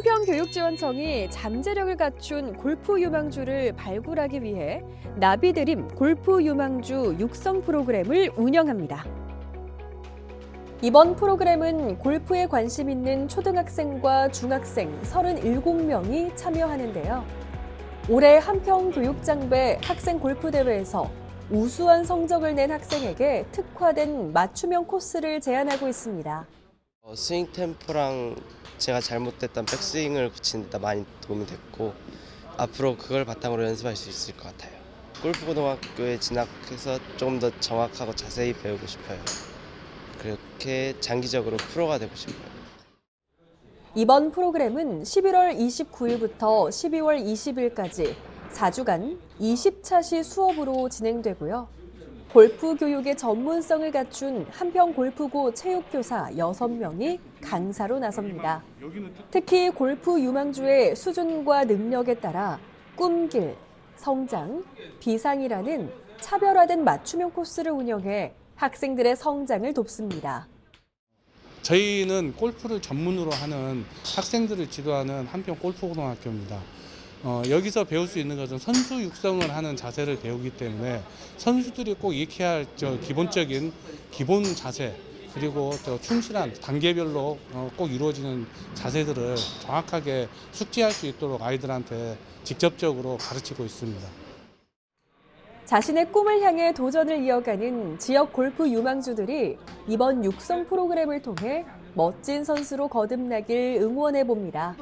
한평교육지원청이 잠재력을 갖춘 골프 유망주를 발굴하기 위해 나비드림 골프 유망주 육성 프로그램을 운영합니다. 이번 프로그램은 골프에 관심 있는 초등학생과 중학생 37명이 참여하는데요. 올해 한평 교육장배 학생 골프 대회에서 우수한 성적을 낸 학생에게 특화된 맞춤형 코스를 제안하고 있습니다. 어, 스윙 템포랑 제가 잘못됐던 백스윙을 고치는 데 많이 도움이 됐고 앞으로 그걸 바탕으로 연습할 수 있을 것 같아요. 골프 고등학교에 진학해서 조금 더 정확하고 자세히 배우고 싶어요. 그렇게 장기적으로 프로가 되고 싶어요. 이번 프로그램은 11월 29일부터 12월 20일까지 4주간 20차시 수업으로 진행되고요. 골프 교육의 전문성을 갖춘 한평 골프고 체육교사 6명이 강사로 나섭니다. 특히 골프 유망주의 수준과 능력에 따라 꿈길, 성장, 비상이라는 차별화된 맞춤형 코스를 운영해 학생들의 성장을 돕습니다. 저희는 골프를 전문으로 하는 학생들을 지도하는 한평 골프고등학교입니다. 어, 여기서 배울 수 있는 것은 선수 육성을 하는 자세를 배우기 때문에 선수들이 꼭 익혀야 할 저 기본적인 기본 자세 그리고 저 충실한 단계별로 어, 꼭 이루어지는 자세들을 정확하게 숙지할 수 있도록 아이들한테 직접적으로 가르치고 있습니다. 자신의 꿈을 향해 도전을 이어가는 지역 골프 유망주들이 이번 육성 프로그램을 통해 멋진 선수로 거듭나길 응원해 봅니다.